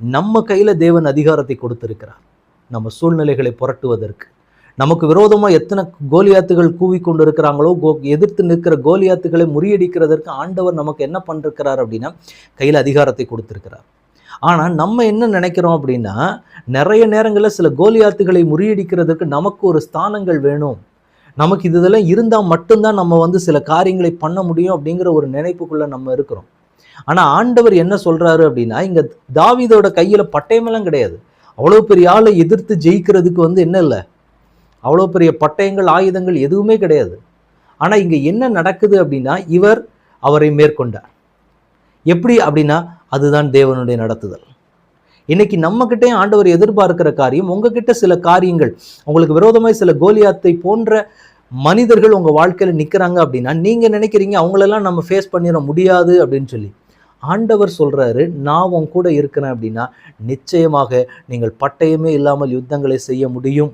நம்ம கையில் தேவன் அதிகாரத்தை கொடுத்திருக்கிறார். நம்ம சூழ்நிலைகளை புரட்டுவதற்கு. நமக்கு விரோதமாக எத்தனை கோலியாத்துகள் கூவி கொண்டு இருக்கிறாங்களோ கோ எதிர்த்து நிற்கிற கோலியாத்துகளை முறியடிக்கிறதற்கு ஆண்டவர் நமக்கு என்ன பண்ணிருக்கிறார் அப்படின்னா கையில் அதிகாரத்தை கொடுத்துருக்கிறார். ஆனால் நம்ம என்ன நினைக்கிறோம் அப்படின்னா நிறைய நேரங்களில் சில கோலியாத்துகளை முறியடிக்கிறதுக்கு நமக்கு ஒரு ஸ்தானங்கள் வேணும். நமக்கு இதெல்லாம் இருந்தால் மட்டும்தான் நம்ம வந்து சில காரியங்களை பண்ண முடியும் அப்படிங்கிற ஒரு நினைப்புக்குள்ளே நம்ம இருக்கிறோம். ஆனால் ஆண்டவர் என்ன சொல்றாரு அப்படின்னா இங்கே தாவிதோட கையில பட்டயமெல்லாம் கிடையாது. அவ்வளோ பெரிய ஆளை எதிர்த்து ஜெயிக்கிறதுக்கு வந்து என்ன இல்லை? அவ்வளோ பெரிய பட்டயங்கள் ஆயுதங்கள் எதுவுமே கிடையாது. ஆனால் இங்கே என்ன நடக்குது அப்படின்னா இவர் அவரை மேற்கொண்டார். எப்படி அப்படின்னா அதுதான் தேவனுடைய நடத்துதல். இன்னைக்கு நம்மக்கிட்டே ஆண்டவர் எதிர்பார்க்கிற காரியம் உங்ககிட்ட சில காரியங்கள் உங்களுக்கு விரோதமாய் சில கோலியாத்தை போன்ற மனிதர்கள் உங்கள் வாழ்க்கையில் நிற்கிறாங்க அப்படின்னா நீங்கள் நினைக்கிறீங்க அவங்களெல்லாம் நம்ம ஃபேஸ் பண்ணிட முடியாது அப்படின்னு சொல்லி. ஆண்டவர் சொல்கிறாரு நான் உன் கூட இருக்கிறேன் அப்படின்னா நிச்சயமாக நீங்கள் பட்டயமே இல்லாமல் யுத்தங்களை செய்ய முடியும்.